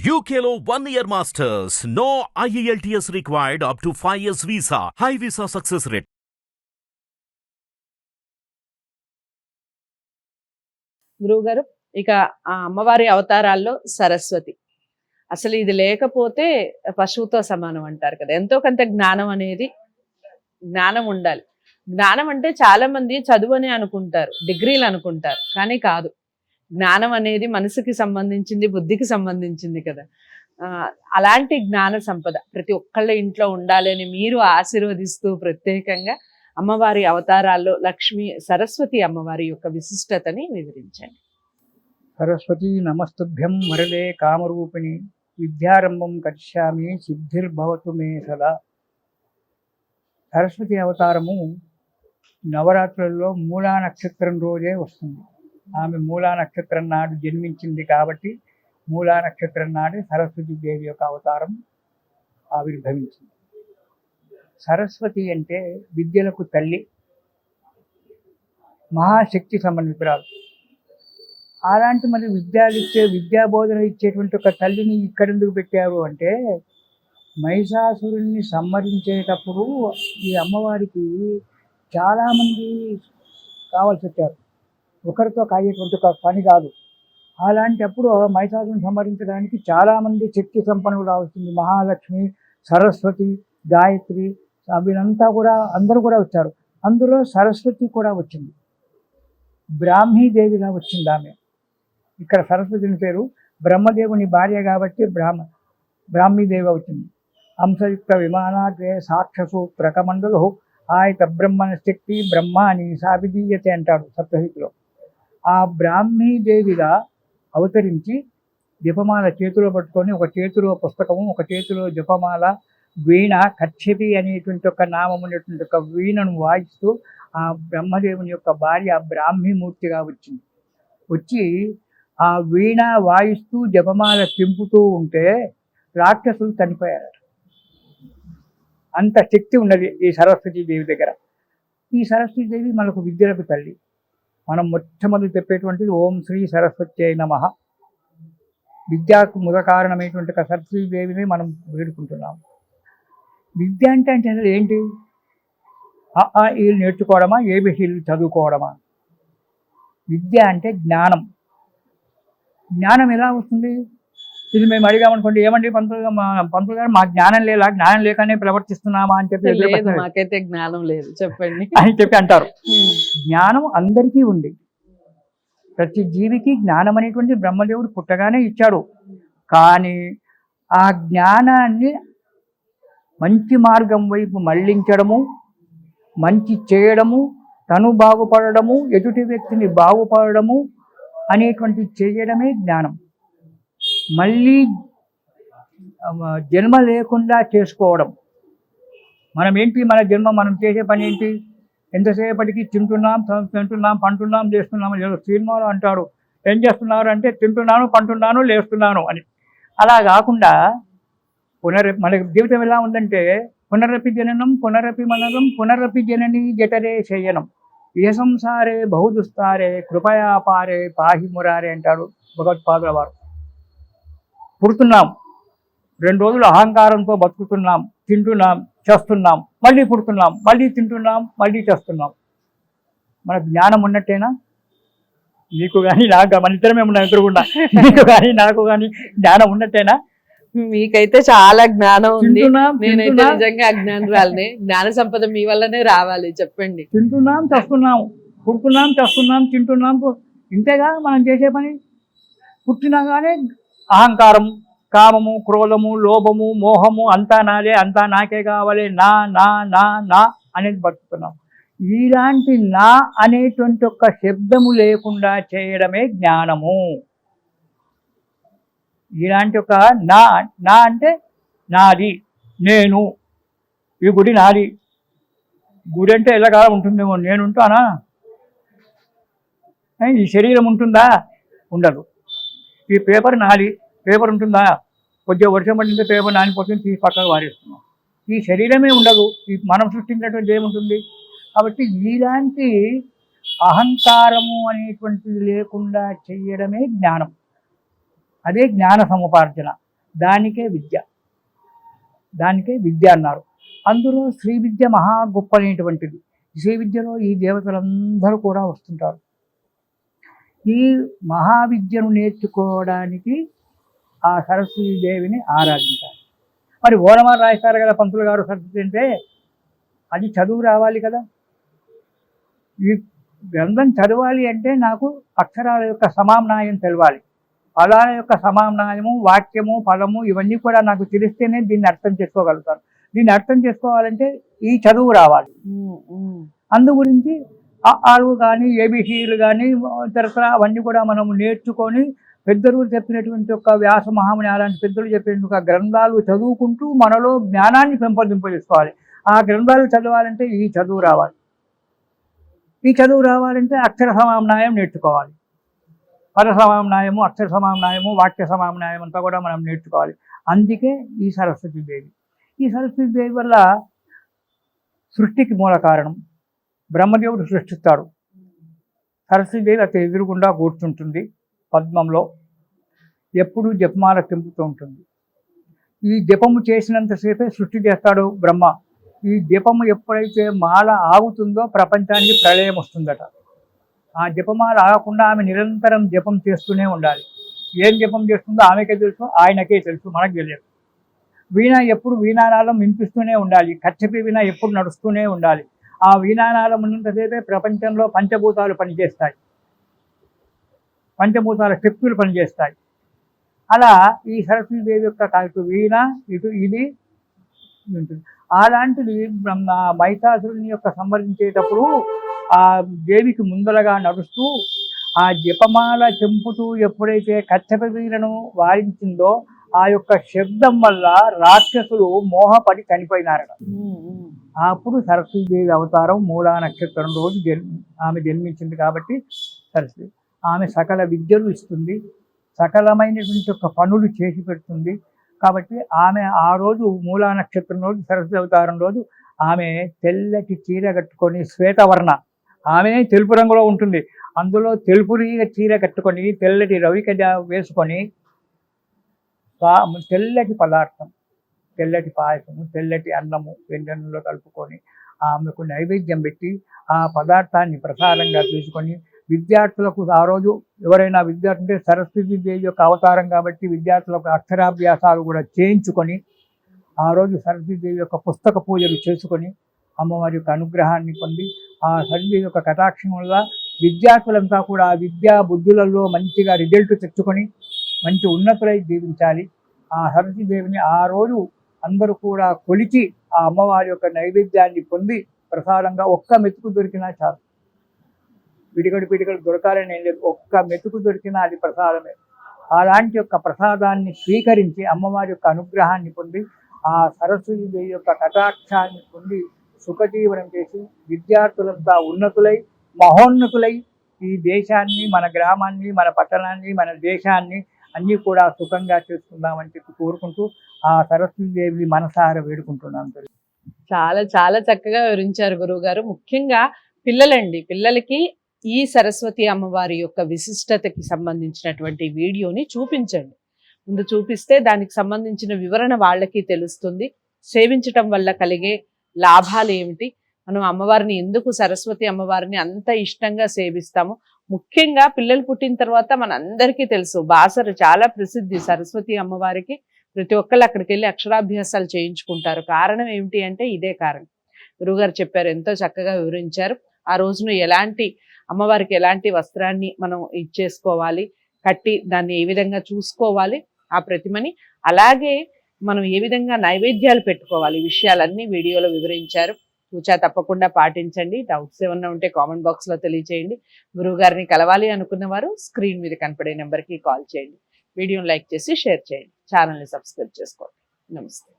UKLO one year masters. No E IELTS required up to 5 years visa. High visa success rate. గురువు గారు ఇక ఆ అమ్మవారి అవతారాల్లో సరస్వతి అసలు ఇది లేకపోతే పశువుతో సమానం అంటారు కదా ఎంతో కొంత జ్ఞానం అనేది జ్ఞానం ఉండాలి జ్ఞానం అంటే చాలా మంది చదువు అని అనుకుంటారు డిగ్రీలు అనుకుంటారు కానీ కాదు జ్ఞానం అనేది మనసుకి సంబంధించింది బుద్ధికి సంబంధించింది కదా. అలాంటి జ్ఞాన సంపద ప్రతి ఒక్కళ్ళ ఇంట్లో ఉండాలని మీరు ఆశీర్వదిస్తూ ప్రత్యేకంగా అమ్మవారి అవతారాల్లో లక్ష్మి సరస్వతి అమ్మవారి యొక్క విశిష్టతని వివరించండి. సరస్వతి నమస్తుభ్యం వరదే కామరూపిణి విద్యారంభం కరిష్యామి సిద్ధిర్భవతు మే సదా. సరస్వతి అవతారము నవరాత్రులలో మూలా నక్షత్రం రోజే వస్తుంది. ఆమె మూలా నక్షత్రం నాడు జన్మించింది కాబట్టి మూలా నక్షత్రం నాడే సరస్వతి దేవి యొక్క అవతారం ఆవిర్భవించింది. సరస్వతి అంటే విద్యలకు తల్లి మహాశక్తి సమన్వితురాలు. అలాంటి మరి విద్యాలు ఇచ్చే విద్యా బోధన ఇచ్చేటువంటి ఒక తల్లిని ఇక్కడ ఎందుకు పెట్టారు అంటే మహిషాసురుణ్ణి సంహరించేటప్పుడు ఈ అమ్మవారికి చాలామంది కావాల్సి వచ్చారు. ఒకరితో కాయేటువంటి ఒక పని కాదు. అలాంటప్పుడు మహిషాసురుని సంహరించడానికి చాలామంది శక్తి సంపన్నులు రావాల్సింది మహాలక్ష్మి సరస్వతి గాయత్రి వీళ్ళంతా కూడా అందరూ కూడా వచ్చారు. అందులో సరస్వతి కూడా వచ్చింది. బ్రాహ్మీదేవిగా వచ్చింది ఆమె. ఇక్కడ సరస్వతిని పేరు బ్రహ్మదేవుని భార్య కాబట్టి బ్రాహ్మ బ్రాహ్మీదేవి వచ్చింది హంసయుక్త విమానాగ్రే సాక్షసు ప్రకమండలు ఆయత బ్రహ్మణ శక్తి బ్రహ్మ అని సావిధీయతే అంటాడు సప్తహితిలో. ఆ బ్రాహ్మీ దేవిగా అవతరించి జపమాల చేతిలో పట్టుకొని ఒక చేతిలో పుస్తకము ఒక చేతిలో జపమాల వీణ కచ్చపి అనేటువంటి ఒక నామం ఉన్నటువంటి ఒక వీణను వాయిస్తూ ఆ బ్రహ్మదేవుని యొక్క భార్య బ్రాహ్మీమూర్తిగా వచ్చింది. వచ్చి ఆ వీణ వాయిస్తూ జపమాల తింపుతూ ఉంటే రాక్షసులు చనిపోయారు అంత శక్తి ఉన్నది ఈ సరస్వతీ దేవి దగ్గర. ఈ సరస్వతీ దేవి మనకు విద్యలకు తల్లి. మనం మొట్టమొదటి చెప్పేటువంటిది ఓం శ్రీ సరస్వతి నమ. విద్యకు ముద కారణమైనటువంటి ఒక దేవిని మనం వేడుకుంటున్నాం. విద్య అంటే అంటే ఏంటి? ఆ ఈలు నేర్చుకోవడమా? ఏబిసీలు చదువుకోవడమా? విద్య అంటే జ్ఞానం. జ్ఞానం ఎలా వస్తుంది? ఇది మేము అడిగామనుకోండి ఏమండి పంతులు పంతులు గారు మా జ్ఞానం లేదా జ్ఞానం లేకనే ప్రవర్తిస్తున్నామా అని చెప్పి. మాకైతే జ్ఞానం లేదు చెప్పండి. అని చెప్పి అంటారు. జ్ఞానం అందరికీ ఉంది. ప్రతి జీవికి జ్ఞానం అనేటువంటి బ్రహ్మదేవుడు పుట్టగానే ఇచ్చాడు. కానీ ఆ జ్ఞానాన్ని మంచి మార్గం వైపు మళ్ళించడము మంచి చేయడము తను బాగుపడడము ఎదుటి వ్యక్తిని బాగుపడడము అనేటువంటి చేయడమే జ్ఞానం. మళ్ళీ జన్మ లేకుండా చేసుకోవడం. మనం ఏంటి మన జన్మ మనం చేసే పని ఏంటి? ఎంతసేపటికి తింటున్నాం తింటున్నాం పంటున్నాం లేస్తున్నాం ఏదో సినిమాలో అంటాడు ఏం చేస్తున్నారు అంటే తింటున్నాను పంటున్నాను లేస్తున్నాను అని. అలా కాకుండా పునర్ మనకి జీవితం ఎలా ఉందంటే పునరపి జననం పునరపి మననం పునరపి జనని జఠరే శయనం. ఏ సంసారే బహుదుస్తారే కృపయాపారే పాహి మురారే అంటాడు భగవత్పాదుల వారు. పుడుతున్నాం. రెండు రోజులు అహంకారంతో బతుకుతున్నాం తింటున్నాం చేస్తున్నాం మళ్ళీ పుడుతున్నాం మళ్ళీ తింటున్నాం మళ్ళీ చేస్తున్నాం. మన జ్ఞానం ఉన్నట్టేనా? నీకు కానీ నాకు మన ఇద్దరమే ఉన్నాం ఎదురుగుండా నీకు కానీ నాకు కానీ జ్ఞానం ఉన్నట్టేనా? మీకైతే చాలా జ్ఞానం ఉంది. నేనైతే నిజంగా అజ్ఞానురాలనే. జ్ఞాన సంపద మీ వల్లనే రావాలి చెప్పండి. తింటున్నాం చేస్తున్నాం. పుడుతున్నాం చేస్తున్నాం తింటున్నాం. ఇంతేగా మనం చేసే పని? పుట్టినగానే అహంకారం కామము క్రోధము లోభము మోహము అంతా నాదే అంతా నాకే కావాలి నా నా నా నా అనేది బతుకుతున్నాం. ఇలాంటి నా అనేటువంటి ఒక శబ్దము లేకుండా చేయడమే జ్ఞానము. ఇలాంటి ఒక నా నా అంటే నాది నేను. ఈ గుడి నాది. గుడి అంటే ఎల్లకాలం ఉంటుందేమో నేను ఉంటానా ఈ శరీరం ఉంటుందా? ఉండదు. ఈ పేపర్ నాలి పేపర్ ఉంటుందా? కొద్దిగా వర్షం పడింది పేపర్ నానిపోతుంది తీసి పక్కకు వారేస్తున్నాం ఈ శరీరమే ఉండదు ఈ మనం సృష్టించినటువంటి ఏముంటుంది? కాబట్టి ఇలాంటి అహంకారము అనేటువంటిది లేకుండా చేయడమే జ్ఞానం. అదే జ్ఞాన సముపార్జన. దానికే విద్య. దానికే విద్య అన్నారు. అందులో శ్రీ విద్య మహా గొప్ప అనేటువంటిది. శ్రీ విద్యలో ఈ దేవతలందరూ కూడా వస్తుంటారు. ఈ మహావిద్యను నేర్చుకోవడానికి ఆ సరస్వతీ దేవిని ఆరాధించాలి. మరి ఓనమాలు రాయిస్తారు కదా పంతులు గారు సరస్వతి అంటే? అది చదువు రావాలి కదా. ఈ గ్రంథం చదవాలి అంటే నాకు అక్షరాల యొక్క సమామ్నాయం తెలవాలి. పదాల యొక్క సమామ్నాయము వాక్యము పదము ఇవన్నీ కూడా నాకు తెలిస్తేనే దీన్ని అర్థం చేసుకోగలుగుతాను. దీన్ని అర్థం చేసుకోవాలంటే ఈ చదువు రావాలి. అందు గురించి ఆలు కానీ ఏబిసిలు కానీ తరతర అవన్నీ కూడా మనం నేర్చుకొని పెద్దలు చెప్పినటువంటి ఒక వ్యాస మహాముని అలాంటి పెద్దలు చెప్పినటువంటి ఒక గ్రంథాలు చదువుకుంటూ మనలో జ్ఞానాన్ని పెంపొందింపజేసుకోవాలి. ఆ గ్రంథాలు చదవాలంటే ఈ చదువు రావాలి. ఈ చదువు రావాలంటే అక్షర సమామ్నాయం నేర్చుకోవాలి. పద సమామ్నాయము అక్షర సమామ్నాయము వాక్య సమామ్నాయం అంతా కూడా మనం నేర్చుకోవాలి. అందుకే ఈ సరస్వతి దేవి. ఈ సరస్వతి దేవి వల్ల సృష్టికి మూల కారణం బ్రహ్మదేవుడు సృష్టిస్తాడు. సరస్వతీదేవి అతను ఎదురుగుండా కూర్చుంటుంది పద్మంలో. ఎప్పుడూ జపమాల తెంపుతూ ఉంటుంది. ఈ జపము చేసినంతసేపే సృష్టి చేస్తాడు బ్రహ్మ. ఈ జపము ఎప్పుడైతే మాల ఆగుతుందో ప్రపంచానికి ప్రళయం వస్తుందట. ఆ జపమాల ఆగకుండా ఆమె నిరంతరం జపం చేస్తూనే ఉండాలి. ఏం జపం చేస్తుందో ఆమెకే తెలుసు ఆయనకే తెలుసు మనకు తెలియదు. వీణ ఎప్పుడు వీణానాదం వినిపిస్తూనే ఉండాలి. కచ్చపి వీణ ఎప్పుడు నడుస్తూనే ఉండాలి. ఆ వీణానాదం ఉన్నంతసేపే ప్రపంచంలో పంచభూతాలు పనిచేస్తాయి. పంచభూతాల శక్తులు పనిచేస్తాయి. అలా ఈ సరస్వతీదేవి యొక్క ఇటు వీణ ఇటు ఇది ఉంటుంది. అలాంటిది బ్రహ్మ మైతాసురుని యొక్క సంవరించేటప్పుడు ఆ దేవికి ముందరగా నడుస్తూ ఆ జపమాల చెంపుతూ ఎప్పుడైతే కచ్చప వీరను వారించిందో ఆ యొక్క శబ్దం వల్ల రాక్షసులు మోహపడి చనిపోయినారట. అప్పుడు సరస్వతీదేవి అవతారం మూలా నక్షత్రం రోజు జన్మ ఆమె జన్మించింది కాబట్టి సరస్వతి. ఆమె సకల విద్యలు ఇస్తుంది. సకలమైనటువంటి ఒక పనులు చేసి పెడుతుంది. కాబట్టి ఆమె ఆ రోజు మూలా నక్షత్రం రోజు సరస్వతి అవతారం రోజు ఆమె తెల్లటి చీర కట్టుకొని శ్వేతవర్ణ. ఆమె తెలుపు రంగులో ఉంటుంది. అందులో తెలుపు చీర కట్టుకొని తెల్లటి రవికజ వేసుకొని పా- తెల్లటి పదార్థం. తెల్లటి పాయసము తెల్లటి అన్నము వెంటనలో కలుపుకొని ఆమెకు నైవేద్యం పెట్టి ఆ పదార్థాన్ని ప్రసాదంగా తీసుకొని విద్యార్థులకు ఆ రోజు ఎవరైనా విద్యార్థి అంటే సరస్వతి దేవి యొక్క అవతారం కాబట్టి విద్యార్థులకు అక్షరాభ్యాసాలు కూడా చేయించుకొని ఆ రోజు సరస్వతి దేవి యొక్క పుస్తక పూజలు చేసుకొని అమ్మవారి యొక్క అనుగ్రహాన్ని పొంది ఆ సరస్వతి యొక్క కటాక్షం వల్ల విద్యార్థులంతా కూడా ఆ విద్యా బుద్ధులలో మంచిగా రిజల్ట్ తెచ్చుకొని మంచి ఉన్నతులై జీవించాలి. ఆ సరస్వతి దేవిని ఆ రోజు అందరూ కూడా కొలిచి ఆ అమ్మవారి యొక్క నైవేద్యాన్ని పొంది ప్రసాదంగా ఒక్క మెతుకు దొరికినా చాలు. విడిగడు పిడికడు దొరకాలని ఏం లేదు. ఒక్క మెతుకు దొరికినా అది ప్రసాదమే. అలాంటి యొక్క ప్రసాదాన్ని స్వీకరించి అమ్మవారి యొక్క అనుగ్రహాన్ని పొంది ఆ సరస్వతి దేవి యొక్క కటాక్షాన్ని పొంది సుఖజీవనం చేసి విద్యార్థులంతా ఉన్నతులై మహోన్నతులై ఈ దేశాన్ని మన గ్రామాన్ని మన పట్టణాన్ని మన దేశాన్ని అన్నీ కూడా సుఖంగా చేసుకుందామని చెప్పి కోరుకుంటూ ఆ సరస్వతి దేవి మనసార వేడుకుంటున్నాను చాలా చాలా చక్కగా వివరించారు గురువు గారు ముఖ్యంగా పిల్లలండి పిల్లలకి ఈ సరస్వతి అమ్మవారి యొక్క విశిష్టతకి సంబంధించినటువంటి వీడియోని చూపించండి. ముందు చూపిస్తే దానికి సంబంధించిన వివరణ వాళ్ళకి తెలుస్తుంది. సేవించటం వల్ల కలిగే లాభాలు ఏమిటి? మనం అమ్మవారిని ఎందుకు సరస్వతి అమ్మవారిని అంత ఇష్టంగా సేవిస్తాము? ముఖ్యంగా పిల్లలు పుట్టిన తర్వాత మన అందరికీ తెలుసు బాసరు చాలా ప్రసిద్ధి. సరస్వతి అమ్మవారికి ప్రతి ఒక్కళ్ళు అక్కడికి వెళ్ళి అక్షరాభ్యాసాలు చేయించుకుంటారు. కారణం ఏమిటి అంటే ఇదే కారణం. గురువుగారు చెప్పారు ఎంతో చక్కగా వివరించారు. ఆ రోజున ఎలాంటి అమ్మవారికి ఎలాంటి వస్త్రాన్ని మనం ఇచ్చేసుకోవాలి కట్టి దాన్ని ఏ విధంగా చూసుకోవాలి ఆ ప్రతిమని అలాగే మనం ఏ విధంగా నైవేద్యాలు పెట్టుకోవాలి విషయాలన్నీ వీడియోలో వివరించారు. పూచా తప్పకుండా పాటించండి. డౌట్స్ ఏమన్నా ఉంటే కామెంట్ బాక్స్లో తెలియచేయండి. గురువు గారిని కలవాలి అనుకున్న వారు స్క్రీన్ మీద కనపడే నెంబర్కి కాల్ చేయండి. వీడియోని లైక్ చేసి షేర్ చేయండి. ఛానల్ని సబ్స్క్రైబ్ చేసుకోండి. నమస్తే.